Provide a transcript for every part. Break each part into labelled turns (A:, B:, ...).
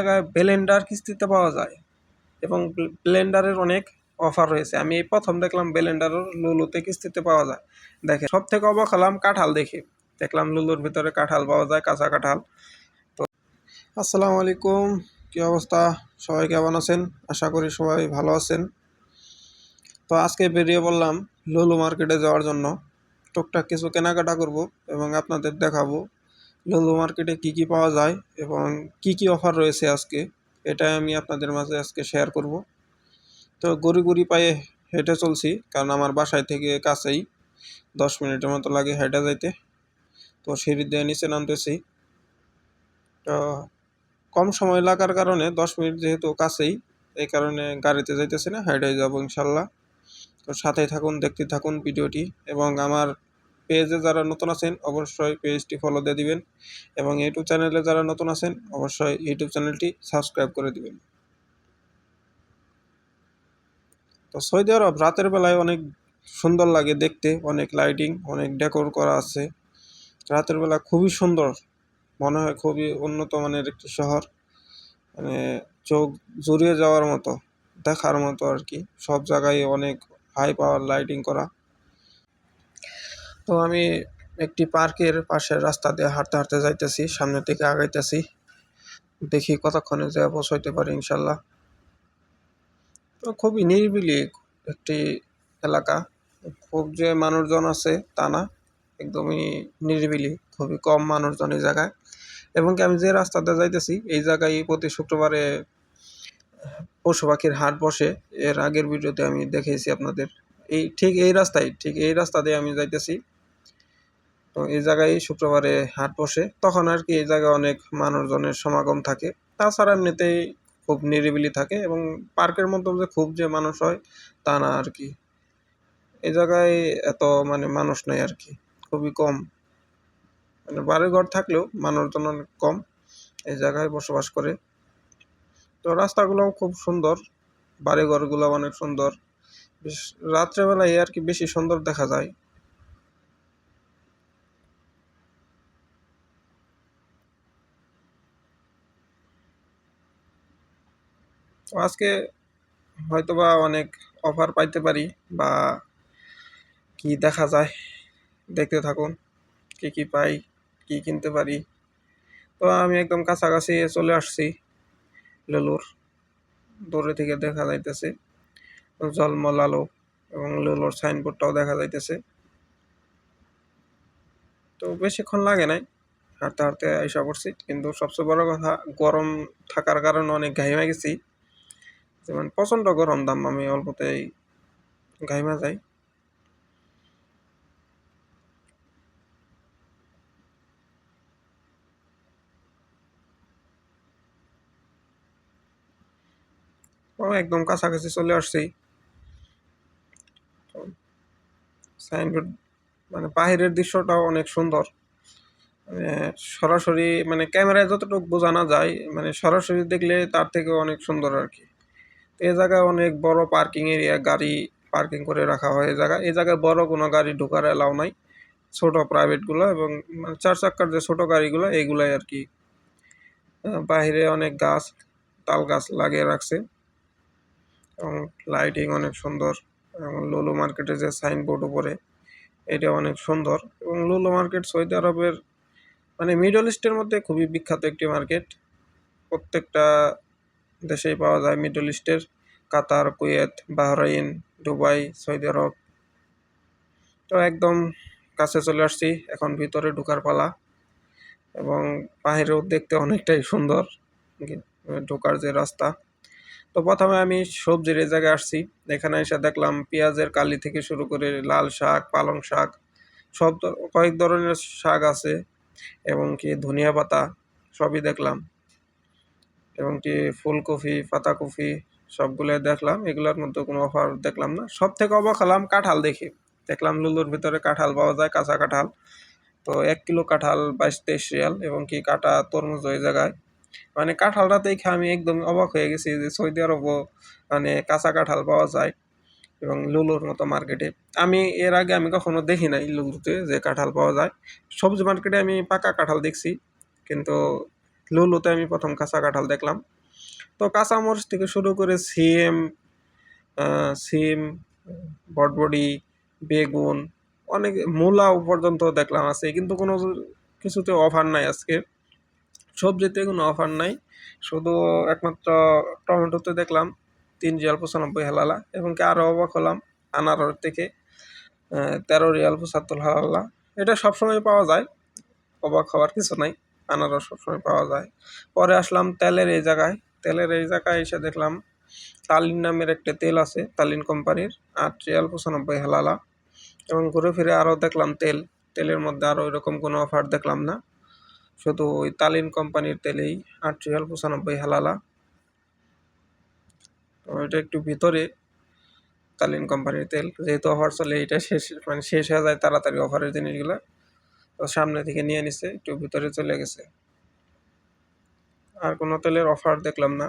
A: জায়গায় ব্লেন্ডার কিস্তিতে পাওয়া যায় এবং ব্লেন্ডারের অনেক অফার রয়েছে। আমি এই প্রথম দেখলাম ব্লেন্ডারের লুলুতে কিস্তিতে পাওয়া যায়। দেখে সব থেকে অবাক হলাম কাঁঠাল দেখে। দেখলাম লুলুর ভিতরে কাঁঠাল পাওয়া যায়, কাঁচা কাঁঠাল। তো, আসসালামু আলাইকুম। কী অবস্থা? সবাই কেমন আছেন? আশা করি সবাই ভালো আছেন। তো, আজকে বেরিয়ে বললাম লুলু মার্কেটে যাওয়ার জন্য। টুকটাক কিছু কেনাকাটা করব এবং আপনাদের দেখাবো। লুলু মার্কেটে কি কি পাওয়া যায় এবং কি কি অফার রয়েছে আজকে এটা আমি আপনাদের মাঝে আজকে শেয়ার করব। তো গড়ি গড়ি পায়ে হেঁটে চলছি, কারণ আমার বাসায় থেকে কাছেই, দশ মিনিটের মতো লাগে হেঁটে যাইতে। তো সিঁড়ি দিয়ে নিচে নামতেছি। তো কম সময় লাগার কারণে দশ মিনিট যেহেতু কাছেই, এই কারণে গাড়িতে যাইতেছি না হেঁটে যাব ইনশাল্লাহ। তো সাথেই থাকুন, দেখতে থাকুন ভিডিওটি এবং আমার পেজে যারা নতুন আছেন, অবশ্যই পেজটি ফলো দিয়ে দিবেন এবং ইউটিউব চ্যানেলে যারা নতুন আছেন, অবশ্যই ইউটিউব চ্যানেলটি সাবস্ক্রাইব করে দিবেন। তো সৌদি আরব রাতের বেলায় অনেক সুন্দর লাগে দেখতে, অনেক লাইটিং অনেক ডেকোর করা আছে। রাতের বেলা খুবই সুন্দর, মনে হয় খুবই উন্নত মানের একটি শহর। মানে চোখ জুড়িয়ে যাওয়ার মতো, দেখার মতো আর কি। সব জায়গায় অনেক হাই পাওয়ার লাইটিং করা। তো আমি একটি পার্কের পাশের রাস্তা দিয়ে হাঁটতে হাঁটতে যাইতেছি, সামনের দিকে আগাইতেছি। দেখি কতক্ষণে যে পৌঁছাইতে পারি ইনশাল্লাহ। তো খুবই নিরিবিলি একটি এলাকা। খুব যে মানুষজন আছে তা না, একদমই নিরিবিলি, খুবই কম মানুষজন এই জায়গায়। এবং আমি যে রাস্তাতে যাইতেছি, এই জায়গায় প্রতি শুক্রবারে পশু পাখির হাট বসে। এর আগের ভিডিওতে আমি দেখেছি আপনাদের। এই ঠিক এই রাস্তায়, ঠিক এই রাস্তা দিয়ে আমি যাইতেছি। তো এই জায়গায় শুক্রবারে হাট বসে। তখন আর কি এই জায়গায় অনেক মানুষজনের সমাগম থাকে। তাছাড়া এমনিতেই খুব নিরিবিলি থাকে এবং পার্কের মধ্যে যে খুব যে মানুষ হয়, তা না আর কি। এই জায়গায় এত মানে মানুষ নেই আর কি, খুবই কম। মানে বাড়িঘর থাকলেও মানুষজন অনেক কম এই জায়গায় বসবাস করে। তো রাস্তাগুলোও খুব সুন্দর বাড়িঘরগুলো অনেক সুন্দর। রাত্রেবেলায় আর কি বেশি সুন্দর দেখা যায়। আজকে হয়তোবা অনেক অফার পাইতে পারি বা কি দেখা যায়, দেখতে থাকুন, কি কি পাই, কি কিনতে পারি। তো আমি একদম কাছাকাছি চলে আসছি, লুলুর, দূরে থেকে দেখা যাইতেছে। জলমল আলো এবং লুলুর সাইনবোর্ডটাও দেখা যাইতেছে। তো বেশিক্ষণ লাগে নাই, হাঁটতে হাঁটতে আইসা পড়ছি। কিন্তু সবচেয়ে বড় কথা, গরম থাকার কারণে অনেক ঘাইমা গেছি। যেমন প্রচণ্ড গরম দাম, আমি অল্পতেই ঘাইমা যাই। একদম কাছাকাছি চলে আসছি। সাইনবোর্ড মানে বাহিরের দৃশ্যটাও অনেক সুন্দর। মানে সরাসরি মানে ক্যামেরায় যতটুকু বোঝানো যায় মানে সরাসরি দেখলে তার থেকে অনেক সুন্দর আর কি তো এই জায়গায় অনেক বড় পার্কিং এরিয়া, গাড়ি পার্কিং করে রাখা হয় এই জায়গায়। এই জায়গায় বড় কোনো গাড়ি ঢোকার এলাও নাই, ছোট প্রাইভেটগুলো এবং মানে চার চাক্কার যে ছোট গাড়িগুলো এইগুলাই আর কি বাহিরে অনেক গাছ, তাল গাছ লাগিয়ে রাখছে। এবং লাইটিং অনেক সুন্দর। এবং লুলু মার্কেটে যে সাইনবোর্ড উপরে, এটা অনেক সুন্দর। এবং লুলু মার্কেট সৌদি আরবের মানে মিডল ইস্টের মধ্যে খুবই বিখ্যাত একটি মার্কেট প্রত্যেকটা দেশেই পাওয়া যায় মিডল ইস্টের Qatar, Kuwait, Bahrain, Dubai Saudi Arabia তো একদম কাছে চলে আসছি, এখন ভিতরে ঢুকার পালা। এবং বাহিরেও দেখতে অনেকটাই সুন্দর। ঢোকার যে রাস্তা। তো প্রথমে আমি সবজির এই জায়গায় আসছি। এখানে এসে দেখলাম পেঁয়াজের কালি থেকে শুরু করে লাল শাক, পালং শাক, সব কয়েক ধরনের শাক আছে এবং কি ধনিয়া পাতা সবই দেখলাম এবং কি ফুলকপি, পাতাকপি সবগুলো দেখলাম। এগুলোর মধ্যে কোনো অফার দেখলাম না। সব থেকে অবাক হলাম কাঁঠাল দেখে। দেখলাম লুলুর ভিতরে কাঁঠাল পাওয়া যায়, কাঁচা কাঁঠাল। তো এক কিলো কাঁঠাল বাইশ তেইশ রিয়াল এবং কি কাটা তরমুজ ওই জায়গায়। মানে কাঁঠালটা দেখে আমি একদম অবাক হয়ে গেছি যে সৌদি আরবও মানে কাঁচা কাঁঠাল পাওয়া যায় এবং লুলুর মতো মার্কেটে আমি এর আগে আমি কখনো দেখি নাই লুলুতে যে কাঁঠাল পাওয়া যায়। সবজি মার্কেটে আমি পাকা কাঁঠাল দেখছি, কিন্তু লুলুতে আমি প্রথম কাঁচা কাঁঠাল দেখলাম। তো কাঁচামরিচ থেকে শুরু করে সিম সিম, বটবডি, বেগুন, অনেক মূলাও পর্যন্ত দেখলাম আছে, কিন্তু কোনো কিছুতে অফার নাই আজকে। সবজিতে কোনো অফার নাই। শুধু একমাত্র টমেটোতে দেখলাম তিন রিয়াল পঁচানব্বই হালালা এবং কি আরও অবাক হলাম আনারস থেকে তেরো রিয়াল পঁচাত্তর হালালা। এটা সবসময় পাওয়া যায়, অবাক হওয়ার কিছু নাই, আনারস সবসময় পাওয়া যায়। পরে আসলাম তেলের এই জায়গায়, তেলের এই জায়গায় এসে দেখলাম তালিন নামের একটা তেল আছে, তালিন কোম্পানির, আট রিয়াল পঁচানব্বই হালালা। এবং ঘুরে ফিরে আরও দেখলাম তেল, তেলের মধ্যে আরও এরকম কোনো অফার দেখলাম না। শুধু ওই তালিন কোম্পানির তেলেই আট রিয়াল পঁচানব্বই হালালা। তো এটা একটু ভিতরে তালিন কোম্পানির তেল। যেহেতু অফার চলে, এটা শেষ মানে শেষ হয়ে যায় তাড়াতাড়ি অফারের জিনিসগুলো। তো সামনে থেকে নিয়ে নিছে, একটু ভিতরে চলে গেছে। আর কোনো তেলের অফার দেখলাম না।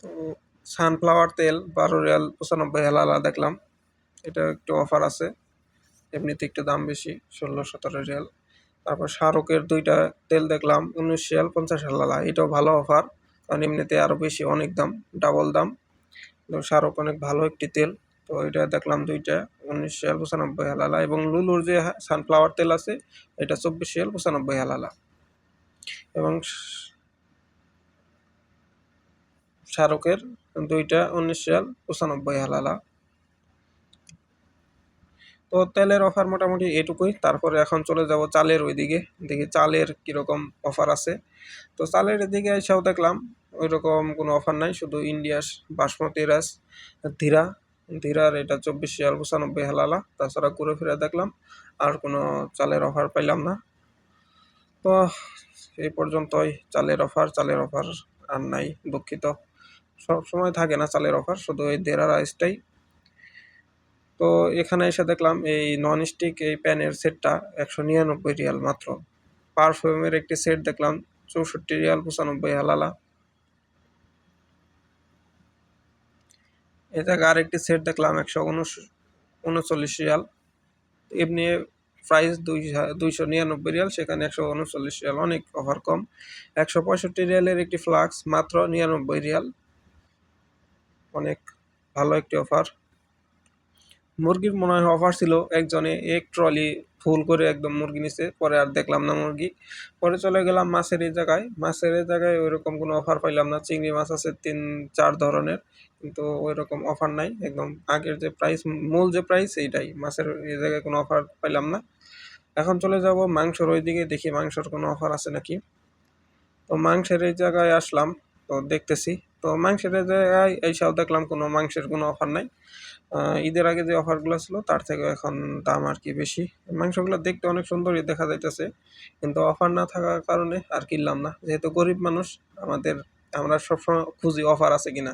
A: তো সানফ্লাওয়ার তেল, বারো রিয়াল পঁচানব্বই হালালা দেখলাম। এটা একটু অফার আছে। এমনিতে একটু দাম বেশি, ষোলো সতেরো রিয়াল। তারপর শাহরুখের দুইটা তেল দেখলাম, উনিশ রিয়াল, পঞ্চাশ হেলালা এটাও ভালো অফার কারণ এমনিতে আরও বেশি, অনেক দাম ডাবল দাম। শাহরুখ অনেক ভালো একটি তেল। তো এটা দেখলাম দুইটা, উনিশ রিয়াল, পঁচানব্বই হালালা এবং লুলুর যে সানফ্লাওয়ার তেল আছে, এটা চব্বিশ রিয়াল, পঁচানব্বই হালালা এবং শাহরুখের দুইটা, উনিশ রিয়াল, পঁচানব্বই হালালা তো তেলের অফার মোটামুটি এটুকুই। তারপরে এখন চলে যাব চালের ওইদিকে। দেখি চালের কীরকম অফার আছে। তো চালের এদিকে এসেও দেখলাম ওই রকম কোনো অফার নাই। শুধু ইন্ডিয়াস বাসমতি রাইস ধীরা। ধীরার এটা চব্বিশ রিয়াল পঁচানব্বই হালালা। তাছাড়া ঘুরে ফিরে দেখলাম, আর কোনো চালের অফার পাইলাম না। তো এই পর্যন্তই চালের অফার চালের অফার আর নাই দুঃখিত। সব সময় থাকে না চালের অফার শুধু এই দেড়া রাইসটাই তো এখানে এসে দেখলাম এই নন স্টিক এই প্যানের সেটটা একশো নিরানব্বই রিয়াল মাত্র। পারফিউমের একটি সেট দেখলাম, চৌষট্টি রিয়াল পঁচানব্বই হালালা। এ জায়গায় আরেকটি সেট দেখলাম, একশো উনচল্লিশ রিয়াল। এমনি প্রাইস দুই দুইশো নিরানব্বই রিয়াল, সেখানে একশো উনচল্লিশ রিয়াল, অনেক অফার কম। একশো পঁয়ষট্টি রিয়ালের একটি ফ্লাক্স মাত্র নিরানব্বই রিয়াল। অনেক ভালো একটি অফার মুরগির মনে হয় অফার ছিল, একজনে এক ট্রলি ফুল করে একদম মুরগি নিছে, পরে আর দেখলাম না মুরগি। পরে চলে গেলাম মাছের এই জায়গায়। মাছের এই জায়গায় ওইরকম কোনো অফার পাইলাম না। চিংড়ি মাছ আছে তিন, চার ধরনের, কিন্তু ওই রকম অফার নাই। একদম আগের যে প্রাইস মূল যে প্রাইস এইটাই। মাছের এই জায়গায় কোনো অফার পাইলাম না। এখন চলে যাব মাংসর ওই দিকে দেখি মাংসর কোনো অফার আছে নাকি। তো মাংসের এই জায়গায় আসলাম, তো দেখতেছি। তো মাংসের এই জায়গায় এইসব দেখলাম কোনো মাংসের কোনো অফার নাই। ঈদের আগে যে অফারগুলো ছিল, তার থেকে এখন দাম আর কি বেশি। মাংসগুলো দেখতে অনেক সুন্দরই দেখা যাইতেছে, কিন্তু অফার না থাকার কারণে আর কিনলাম না। যেহেতু গরিব মানুষ, আমাদের, আমরা সবসময় খুঁজি অফার আছে কিনা।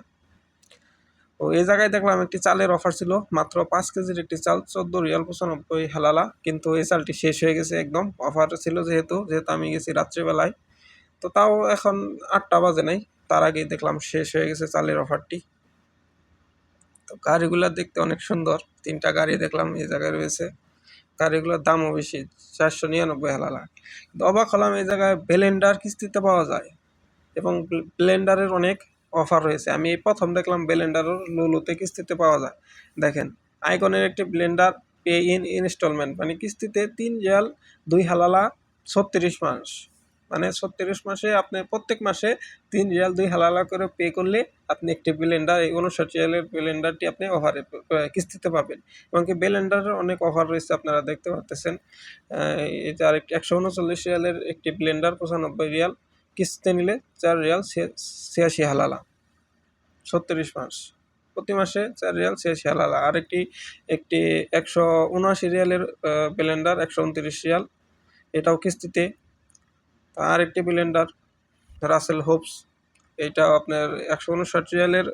A: তো এই জায়গায় দেখলাম একটি চালের অফার ছিল, মাত্র পাঁচ কেজির একটি চাল, চোদ্দ রিয়াল পঁচানব্বই হালালা। কিন্তু এই চালটি শেষ হয়ে গেছে একদম। অফার ছিল যেহেতু যেহেতু আমি গেছি রাত্রিবেলায়। তো তাও এখন আটটা বাজে নাই। তার আগেই দেখলাম শেষ হয়ে গেছে চালের অফারটি। তো গাড়িগুলো দেখতে অনেক সুন্দর। তিনটা গাড়ি দেখলাম, এই জায়গায় রয়েছে। গাড়িগুলোর দামও বেশি, চারশো নিরানব্বই হালালা কিন্তু অবাক হলাম, এই জায়গায় ব্লেন্ডার কিস্তিতে পাওয়া যায় এবং ব্লেন্ডারের অনেক অফার রয়েছে। আমি এই প্রথম দেখলাম ব্লেন্ডারও লুলুতে কিস্তিতে পাওয়া যায়। দেখেন, আইকনের একটি ব্লেন্ডার পে ইন ইনস্টলমেন্ট মানে কিস্তিতে তিন রিয়াল দুই হালালা ছত্রিশ মাস। মানে ছত্রিশ মাসে আপনি প্রত্যেক মাসে তিন রিয়াল, দুই হালালা করে পে করলে আপনি একটি ব্লেন্ডার এই উনষাট রিয়ালের ব্লেন্ডারটি আপনি অফারে কিস্তিতে পাবেন। এমনকি ব্লেন্ডারের অনেক অফার রয়েছে, আপনারা দেখতে পাচ্ছেন এটা আরেকটি, একশো উনচল্লিশ রিয়ালের একটি ব্লেন্ডার পঁচানব্বই রিয়াল, কিস্তিতে নিলে চার রিয়াল ছিয়াশি হালালা। ছত্রিশ মাস, প্রতি মাসে চার রিয়াল, ছিয়াশি হালালা। আরেকটি, একটি একশো উনআশি রিয়ালের ব্লেন্ডার একশো উনত্রিশ রিয়াল, এটাও কিস্তিতে আর একটি ব্লেন্ডার রাসেল হোপস এইটা আপনার একশো উনষাট রিয়ালের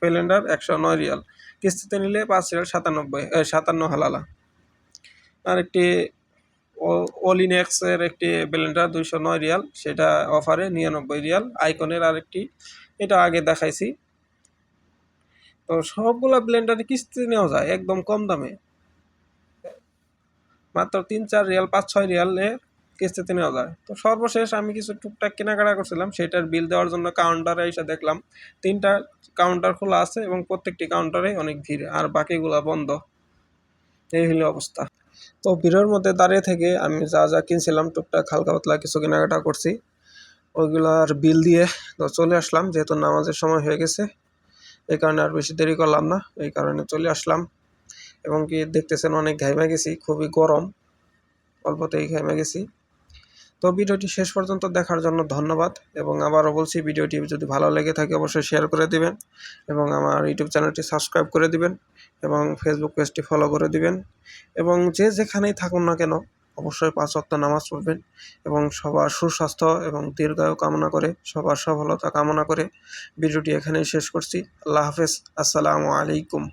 A: ব্লেন্ডার একশো নয় রিয়াল। কিস্তিতে নিলে পাঁচ রিয়াল সাতানব্বই সাতান্ন হালালা। আর একটি ওলিনেক্সের একটি ব্লেন্ডার দুইশো নয় রিয়াল, সেটা অফারে নিরানব্বই রিয়াল। আইকনের আরেকটি, এটা আগে দেখাইছি। তো সবগুলো ব্লেন্ডারে কিস্তি নেওয়া যায়, একদম কম দামে। মাত্র তিন চার রিয়াল, পাঁচ ছয় রিয়ালে কিস্তিতে নেওয়া যায়। তো সর্বশেষ আমি কিছু টুকটাক কেনাকাটা করছিলাম, সেটার বিল দেওয়ার জন্য কাউন্টারে এসে দেখলাম, তিনটা কাউন্টার খোলা আছে এবং প্রত্যেকটি কাউন্টারে অনেক ভিড়, আর বাকিগুলা বন্ধ। এই হলো অবস্থা। তো ভিড়ের মধ্যে দাঁড়িয়ে থেকে আমি যা যা কিনছিলাম, টুকটাক হালকা পাতলা কিছু কেনাকাটা করছি। ওইগুলার বিল দিয়ে তো চলে আসলাম, যেহেতু নামাজের সময় হয়ে গেছে, এই কারণে আর বেশি দেরি করলাম না, এই কারণে চলে আসলাম। এবং কি দেখতেছেন, অনেক ঘাইমা গেছি, খুবই গরম, অল্পতেই ঘাইমা গেছি। তো ভিডিওটি শেষ পর্যন্ত দেখার জন্য ধন্যবাদ এবং আবারও বলছি, ভিডিওটি যদি ভালো লেগে থাকে অবশ্যই শেয়ার করে দিবেন এবং আমার ইউটিউব চ্যানেলটি সাবস্ক্রাইব করে দিবেন এবং ফেসবুক পেজটি ফলো করে দিবেন এবং যে যেখানেই থাকুন না কেন অবশ্যই পাঁচ ওয়াক্ত নামাজ পড়বেন এবং সবার সুস্বাস্থ্য এবং দীর্ঘায়ু কামনা করে, সবার সফলতা কামনা করে ভিডিওটি এখানেই শেষ করছি। আল্লাহ হাফেজ। আসসালামু আলাইকুম।